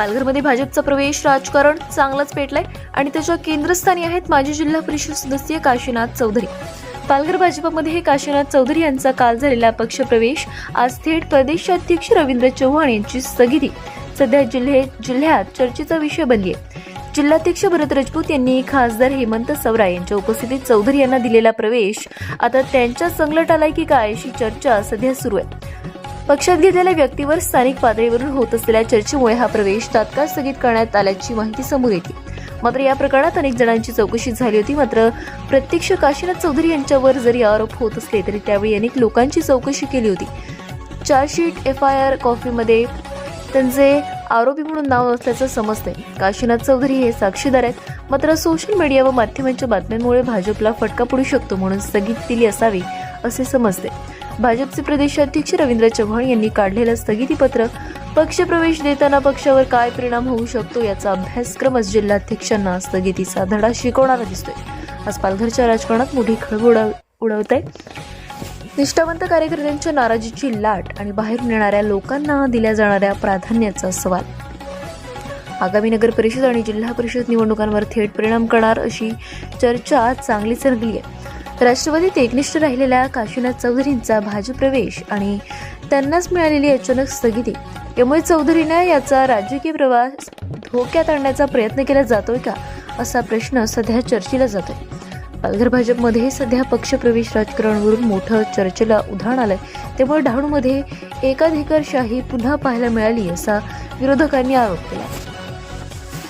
पालघरमध्ये भाजपचा प्रवेश राजकारण चांगलाच पेटलाय आणि त्याच्या केंद्रस्थानी आहेत माजी जिल्हा परिषद सदस्य काशीनाथ चौधरी. पालघर भाजपमध्ये हे काशीनाथ चौधरी यांचा काल झालेला पक्षप्रवेश. आज थेट प्रदेशाध्यक्ष रवींद्र चव्हाण यांची स्थगिती. सध्या जिल्हे जिल्ह्यात चर्चेचा विषय बनली आहे जिल्हाध्यक्ष भरत राजपूत यांनी खासदार हेमंत सवरा यांच्या उपस्थितीत चौधरी यांना दिलेला प्रवेश. आता त्यांच्या संगलट आलाय की काय अशी चर्चा सध्या सुरू आहे. पक्षात घेतलेल्या व्यक्तीवर स्थानिक पातळीवरून होत असलेल्या चर्चेमुळे हा प्रवेश तात्काळ स्थगित करण्यात आल्याची माहिती समोर येते. मात्र या प्रकरणात अनेक जणांची चौकशी झाली होती मात्र प्रत्यक्ष काशीनाथ चौधरी यांच्यावर जरी आरोप होत असले तरी त्यावेळी अनेक लोकांची चौकशी केली होती. चार्जशीट एफ आय आर कॉफीमध्ये त्यांचे आरोपी म्हणून नाव असल्याचं समजतंय. काशीनाथ चौधरी हे साक्षीदार आहेत मात्र सोशल मीडिया व माध्यमांच्या बातम्यांमुळे भाजपला फटका पडू शकतो म्हणून स्थगित दिली असावी असे समजते भाजपचे प्रदेशाध्यक्ष रवींद्र चव्हाण यांनी काढलेलं स्थगितीपत्र पक्षप्रवेश देताना पक्षावर काय परिणाम होऊ शकतो याचा अभ्यासक्रमच जिल्हाध्यक्षांना स्थगितीचा धडा शिकवणारा दिसतोय. आज पालघरच्या राजकारणात मोठी खळबळ उडवत आहे निष्ठावंत कार्यकर्त्यांच्या नाराजीची लाट आणि बाहेर येणाऱ्या लोकांना दिल्या जाणाऱ्या प्राधान्याचा सवाल. आगामी नगर परिषद आणि जिल्हा परिषद निवडणुकांवर थेट परिणाम करणार अशी चर्चा चांगलीच रंगली आहे. राष्ट्रवादीत एकनिष्ठ राहिलेल्या काशीनाथ चौधरींचा भाजप प्रवेश आणि त्यांनाच मिळालेली अचानक स्थगिती. यामुळे चौधरीनं याचा राजकीय प्रवास धोक्यात आणण्याचा प्रयत्न केला जातोय का असा प्रश्न सध्या चर्चेला जातोय. पालघर भाजपमध्ये सध्या पक्षप्रवेश राजकारणावरून मोठं चर्चेला उधाण आलंय. त्यामुळे डहाणूमध्ये एकाधिकारशाही पुन्हा पाहायला मिळाली असा विरोधकांनी आरोप केला.